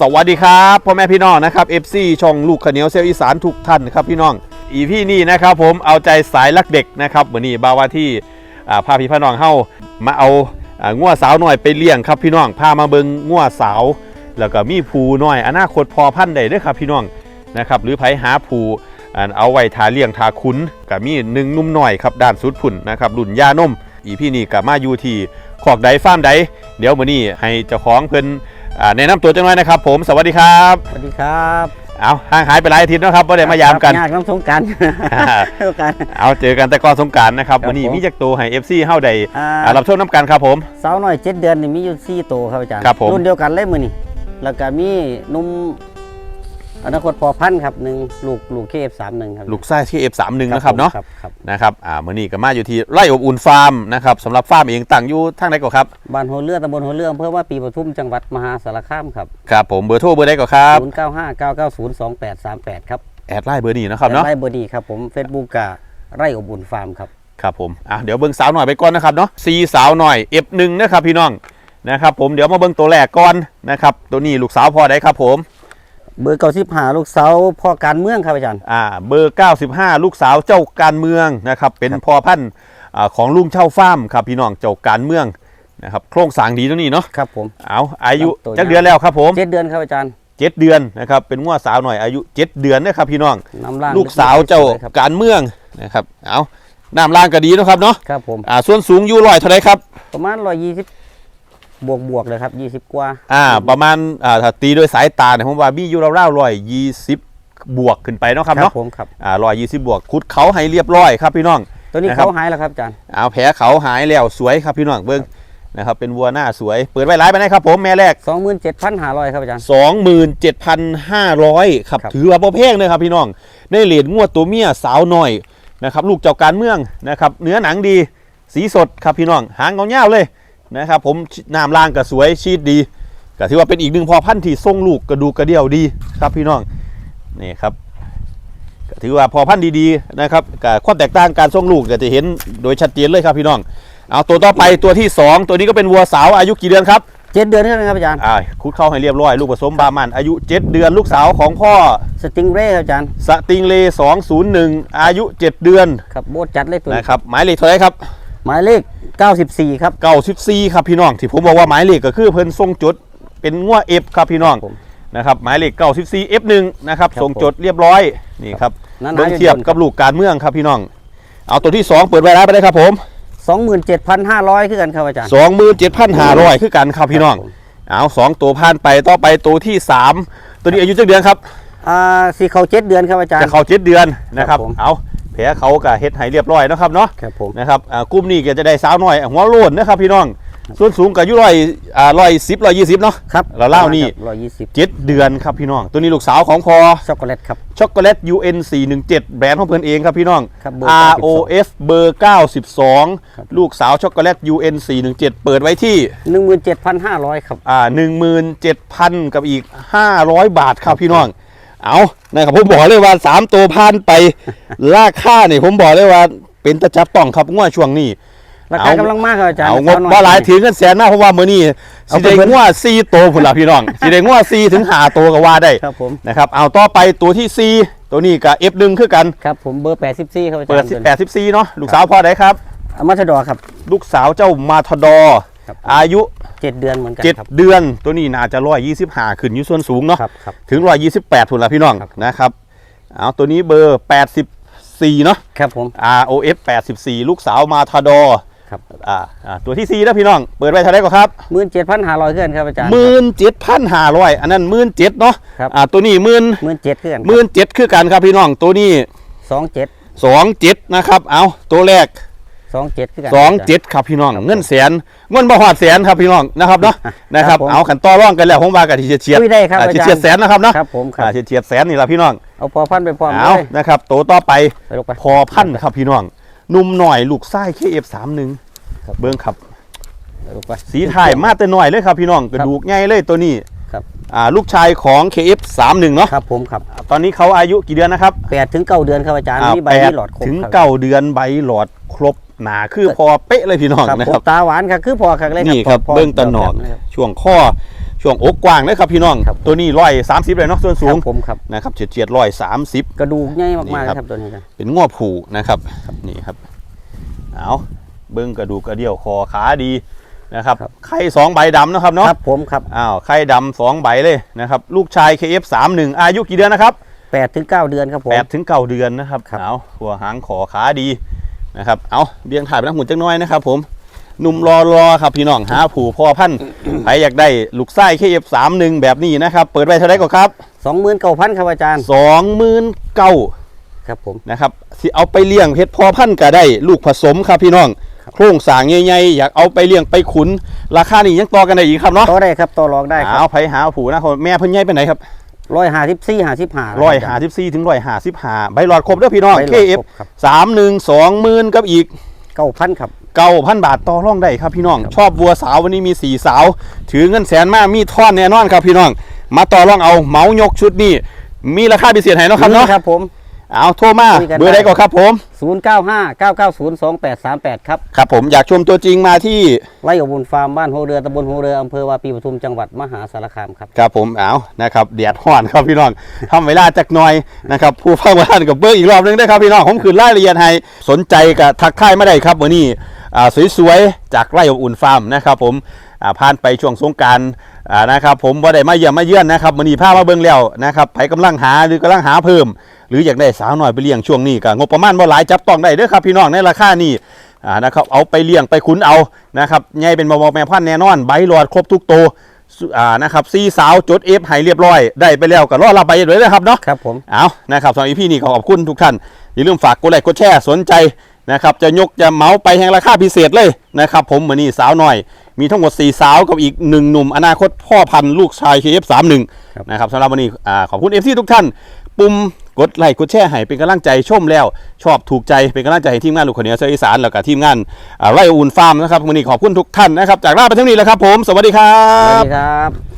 สวัสดีครับพ่อแม่พี่น้องนะครับ FC ช่องลูกขาวเหนียวเซลอีสานทุกท่านครับพี่น้องอีพี่นี่นะครับผมเอาใจสายลักเด็กนะครับเหมือนนี่บาวาที่พาพี่พี่น้องเฮามาเอางัวสาวหน่อยไปเลี้ยงครับพี่น้องพามาเบิงงัวสาว แล้วก็มีผูน้อย อนาคตพอพันธุ์ใดเด้วยครับพี่น้องนะครับหรือไผหาผูเอาไว้ทาเลี้ยงทาคุ้นกับมีหนึ่งนุ่มหน่อยครับด้านสุดผุ่นนะครับรุ่นยานมอีพี่นี่กับมาอยู่ที่ขอกใดฟาร์มใดเดี๋ยวมื้อนี้ให้เจ้าของเพิ่น อ่าแนะนำตัวจังหน่อยนะครับ ผมสวัสดีครับสวัสดีครับเอาห่างหายไปหลายอาทิตย์เนาะครับไ่ได้มายามกันยากน้ำสงกรารสงกราร เอาเจอกันแต่ก่อนสงกรารนะครับครับวันนี้ผม มีจักตัวให้ FC เฮาได้อ่าอ่ารับชมน้ำกันครับผม สาวน้อยเจ็ดเดือนนี่มีอยู่สี่ตัวครับอาจารย์ครับผม รุ่นเดียวกันเลยมือนี่แล้วก็มีหนุ่ม อนาคตพอพันธุ์ครับหนึ่งลูกลูกเคฟสามหนึ่งครับลูกไส้ที่ F31 นะครับเนาะครับครับนะครับอ่ามื้อนี้ก็มาอยู่ที่ไร่อบอุ่นฟาร์มนะครับสำหรับฟาร์มเองตั้งอยู่ทางไหนก็ครับบ้านหัวเรือตำบลหัวเรืออำเภอว่าปีปทุมจังหวัดมหาสารคามครับครับผมเบอร์โทรเบอร์ใดก็ครับศูนย์เก้าห้าเก้าเก้าศูนย์สองแปดสามแปดครับแอดไลน์เบอร์นี้นะครับเนาะไร่บดีครับผมเฟซบุ๊กกับไร่อบอุ่นฟาร์มครับครับผมอะเดี๋ยวเบิ่งสาวหน่อยไปก่อนนะครับเนาะซีสาวหน่อย F1 นะครับพี่น้องนะครับผมเดี๋ยวมาเบิ่งตัวแรกก่อนนะครับตัวนี้ลูกสาวพอได้ครับผม เบอร์เก้าสิบห้าลูกสาวพ่อการเมืองครับอาจารย์ อ่าเบอร์ 95 ลูกสาวเจ้าการเมืองนะครับ เป็นครับพอพันธุ์อ่าของลุงเช่าฟาร์มครับพี่น้องเจ้าการเมืองนะครับโครงสร้างดีตัวนี้เนาะครับผม เอาอายุตัว จักเดือนแล้วครับผมเจ็ดเดือนครับอาจารย์เจ็ดเดือนนะครับเป็นงัวสาวหน่อยอายุ7เดือนนะครับพี่น้อง น้ำล่างลูกสาวเจ้าครับ การเมืองนะครับเอาน้ำล่างก็ดีเนาะครับเนาะครับผม อ่าส่วนสูงอยู่ร้อยเท่าไรครับประมาณร้อยยี่สิบ บวกบวกเลยครับยี่สิบกว่าอ่า ประมาณอ่าถ้าตีโดยสายตาเนี่ยผมว่ามีอยู่ราวๆร้อยยี่สิบบวกขึ้นไปเนาะครับเนาะผมครับอ่าร้อยยี่สิบบวกคุดเขาให้เรียบร้อยครับพี่น้อง ตัวนี้นะครับเขาหายแล้วครับอาจารย์เอาแผลเขาหายแล้วสวยครับพี่น้องเบิ้งนะครับเป็นวัวหน้าสวย เปิดไว้ร้ายไปไหนครับผมแม่แรกสองหมื่นเจ็ดพันห้าร้อยครับอาจารย์ 27,500ครับครับ ถือว่าบ่แพงเลยครับพี่น้องในเหรียญงวดตัวเมียสาวหน่อยนะครับลูกเจ้าการเมืองนะครับเนื้อหนังดีสีสดครับพี่น้องหางเงาๆเลย นะครับผมน้ำล่างก็สวยชีดดีก็ถือว่าเป็นอีกหนึ่งพอพันธุ์ที่ทรงลูกกระดูกกระเดี่ยวดีครับพี่น้องนี่ครับก็ถือว่าพอพันธุ์ดีๆนะครับกับความแตกต่างการทรงลูกก็จะเห็นโดยชัดเจนเลยครับพี่น้อง เอาตัวต่อไปตัวที่ 2 ตัวนี้ก็เป็นวัวสาวอายุกี่เดือนครับเจ็ดเดือนเท่านั้นครับอาจารย์อ่าคุดเข้าให้เรียบร้อย ลูกผสมบามันอายุ 7 เดือนลูกสาวของพ่อสติงเร่ครับอาจารย์สติงเล201 อายุ 7 เดือนครับโบดจัดเลยตัวนี้นะครับหมายเลขเท่าไหรครับ หมายเลขเก้าสิบสี่ครับ94ครับพี่น้องที่ผมบอกว่าหมายเลขก็คือเพิ่นทรงจดเป็นงัว F ครับพี่น้องผม นะครับหมายเลข94 F1 นะครับครับทรงจดเรียบร้อยนี่ครับนั่นเบิ่งเทียบกับลูกการเมืองครับพี่น้อง เอาตัวที่2เปิดไว้แล้วไปได้ครับผมสองหมื่นเจ็ดพันห้าร้อยคือกันครับอาจารย์27,500คือกันครับพี่น้องผม เอาสองตัวผ่านไปต่อไปตัวที่3ตัวนี้อายุจักเดือนครับอ่าสี่เขาเจ็ดเดือนครับอาจารย์จะเข้าเจ็ดเดือนนะครับผม เอา แผลเขาก็เฮ็ดให้เรียบร้อยนะครับเนาะครับผมนะครับอ่ากลุ่มนี้ก็จะได้สาวน้อยหัวโล้นนะครับพี่น้อง ส่วนสูงก็อยู่ร้อยอ่าร้อยสิบร้อยยี่สิบเนาะครับเราเล่านี่ร้อยยี่สิบเจ็ดเดือนครับพี่น้อง ตัวนี้ลูกสาวของพอช็อกโกแลตครับช็อกโกแลต UN 417แบรนด์ของเพิ่นเองครับพี่น้อง ครับเบอร์ ROF เบอร์ 92 ลูกสาวช็อกโกแลต UN 417เปิดไว้ที่หนึ่งหมื่นเจ็ดพันห้าร้อยครับอ่า17,000 กับอีก 500 บาทครับพี่น้อง เอานะครับผมบอกเลยว่า3ตัวพันไปราคาเนี่ยผมบอกเลยว่า เป็นตะจับต้องครับงวดช่วงนี้ราคากำลังมากครับอาจารย์เอางบสวน้ว่าหลายถึงกันแสนมากเพราะว่ามื้อนี้เอาสิไปได้เพิ่นงวด4ตัวพุ่นล่ะพี่น้องสิได้งวด4ถึง5ตัวก็ว่าได้ครับผมนะครับเอาต่อไปตัวที่4ตัวนี้กับ F1 คือกันครับผมเบอร์แปดสิบสี่ครับอาจารย์เปิด18 14เนาะลูกสาวพ่อได้ครับอามาชดอครับ ลูกสาวเจ้ามาทดอร์ครับอายุ เจ็ดเดือนเหมือนกันครับ7เดือนตัวนี้น่าจะ125ขึ้นอยู่ส่วนสูงเนาะครับครับ ถึง128พุ่นละพี่น้องครับ นะครับเอาตัวนี้เบอร์84เนาะ ครับผม ROF 84 ลูกสาวมาทาดอครับ อ่าอ่าตัวที่4นะพี่น้อง เปิดไว้เท่าไหร่ก็ครับหมื่นเจ็ดพันห้าร้อยเกินครับอาจารย์17,500อันนั้น17,000เนาะครับ อ่าตัวนี้หมื่นเจ็ดเกิน10,000 17,000คือกันครับพี่น้องตัวนี้สองเจ็ด27นะครับ เอาตัวแรก สองเจ็ดคือกัน27ครับพี่น้องเงินแสนเงินบ่ฮอดแสนครับพี่น้องนะครับเนาะนะครับผมเอาขันต่อร่องกันแล้วผมว่ากันที่เฉียดคุยได้ครับอ่าอาจารย์เฉียดแสนนะครับเนาะครับผมครับอ่าเฉียดแสนนี่ละพี่น้องเอาพอพันไปพร้อมเอาเลยนะครับตัวต่อไปไปลงไป พอพันธุ์ครับพี่น้องหนุ่มหน่อยลูกไส้เคเอฟสามหนึ่งครับ เบิ้งครับไปลงไป สีถ่ายมาแต่หน่อยเลยครับพี่น้องกระดูกใหญ่เลยตัวนี้ครับ อ่าลูกชายของ KF31 เนาะครับผมครับตอนนี้เขาอายุกี่เดือนนะครับแปดถึงเก้าเดือนครับอาจารย์อ่านี่ใบแปดนี้หลอดคมถึงครับ เก้าเดือนใบหลอดครบ หนาคือพอเป๊ะเลยพี่น้องครับนะผคมรับตาหวานครับคือพอครับเลยนี่ครับพอเบิ้งตะหนอกแบบครับ ช่วงข้อช่วงอกกว้างเลยครับพี่น้อง ครับ ตัวนี้ร้อยสามสิบเลยเนาะส่วนสูคงรับผมครับ นะครับเฉียดเฉียดร้อยสามสิบ กระดูกใหญ่นี่มากๆครับ ครับตัวนี้นะเป็นง้อผูนะครับนี่ครับเอาเบิ้งกระดูกกระเดี่ยวคอขาดีนะครับไข่สองใบดำนะครับเนาะครับผมครับอ้าวไข่ดำสองใบเลยนะครับลูกชาย KF31 อายุกี่เดือนนะครับแปดถึงเก้าเดือนครับผมแปดถึงเก้าเดือนนะครับครับ เอาหัวหางขอขาดี นะครับ เอาเบียงถ่ายไปนักหมุนจักหน้อยนะครับ ผมหนุ่มรอรอครับพี่น้องหาผูพ่อพันธุ์ใครอยากได้ลูกไส้ KF31 แบบนี้นะครับ เปิดไว้เท่าไหรก็ครับสองหมื่นเก้าพันครับอาจารย์สองหมื่นเก้าครับผมนะครับสิเอาไปเลี้ยงเพชรพอพันธุ์ก็ได้ลูกผสมครับพี่น้อง โครงสร้างใหญ่ๆอยากเอาไปเลี้ยงไปขุน ราคานี่ยังต่อกันได้อีกครับเนาะต่อได้ครับต่อรองได้คเอารับไปหาผูนะครับแม่เพิ่นใหญ่ไปไหนครับ ร้อยห้าสิบสี่ห้าสิบห้าร้อยหาสิบสี่ถึงร้อยหาสิบห้าใบหลอดครบเด้อพี่น้องไป KF ครับสามหนึ่งสองหมื่นกับอีกเก้าพันครับเก้าพันบาทต่อร่องได้ครับพี่น้อง ชอบวัวสาววันนี้มีสี่สาว ถือเงินแสนมากมีท่อนแน่นอนครับพี่น้อง มาต่อร่องเอาเหมายกชุดนี้มีราคาพิเศษให้เนาะครับเนาะครับผม เอาโทรมาคุยกันเบอร์ใดได้ก็ครับผมศูนย์เก้าห้าเก้าเก้าศูนย์สองแปดสามแปดครับครับผมอยากชมตัวจริงมาที่ไร่อบบุญฟาร์มบ้านโฮเรือตำบลโฮเรืออำเภอวาปีปทุมจังหวัดมหาสารคามครับ ครับผมเอานะครับเดียดห่อนครับพี่น้องทำเวลาจักหน่อยนะครับผู้ฟังมาท่านกับเบอร์อีกรอบหนึงได้ครับพี่น้องผมคืนรายละเอียดให้สนใจกับทักทายมาได้ครับวันนี้อ่าสวยๆจากไร่อบอุ่นฟาร์มนะครับผมอ่า ผ่านไปช่วงสงกรารอ่านะครับผมว่าได้มาเยี่ยมมาเยือนนะครับวันนี้พามาเบิ่งแล้วนะครับไผกำลังหาหรือกำลังหาเพิ่ม หรืออยากได้สาวหน่อยไปเลี้ยงช่วงนี้ก็งบประมาณบ่หลายจับต้องได้เด้อครับพี่น้องในราคานี้อ่านะครับเอาไปเลี้ยงไปขุนเอานะครับใหญ่เป็นบอแม่พันธุ์แน่นอนใบหลอดครบทุกตัวสุอ่านะครับซีสาวจดเอฟให้เรียบร้อย ได้ไปแล้วก็รอรับไปเลยนะครับเนาะครับผมเอานะครับสำหรับพี่นี่ขอขอบคุณทุกท่านอย่าลืมฝากกดไลค์กดแชร์สนใจ นะครับจะยกจะเหมาไปแห่งราคาพิเศษเลยนะครับผมเหมือนนี่สาวหน่อย มีทั้งหมด 4 สาวกับอีก 1 หนุ่ม อนาคตพ่อพันธุ์ลูกชาย KF31 ครับนะครับสำหรับวันนี้อ่าขอบคุณเอฟซีทุกท่าน ปุ่มกดไลค์กดแชร์ให้เป็นกำลังใจชมแล้ว ชอบถูกใจเป็นกำลังใจให้ทีมงานลูกขนเหนียวเซอร์อีสานแล้วก็ทีมงานอ่าไร่อุ่นฟาร์มนะครับวันนี้ขอบคุณทุกท่านนะครับจากลาไปเท่านี้แล้วครับผม สวัสดีครัสวัสบดีครับ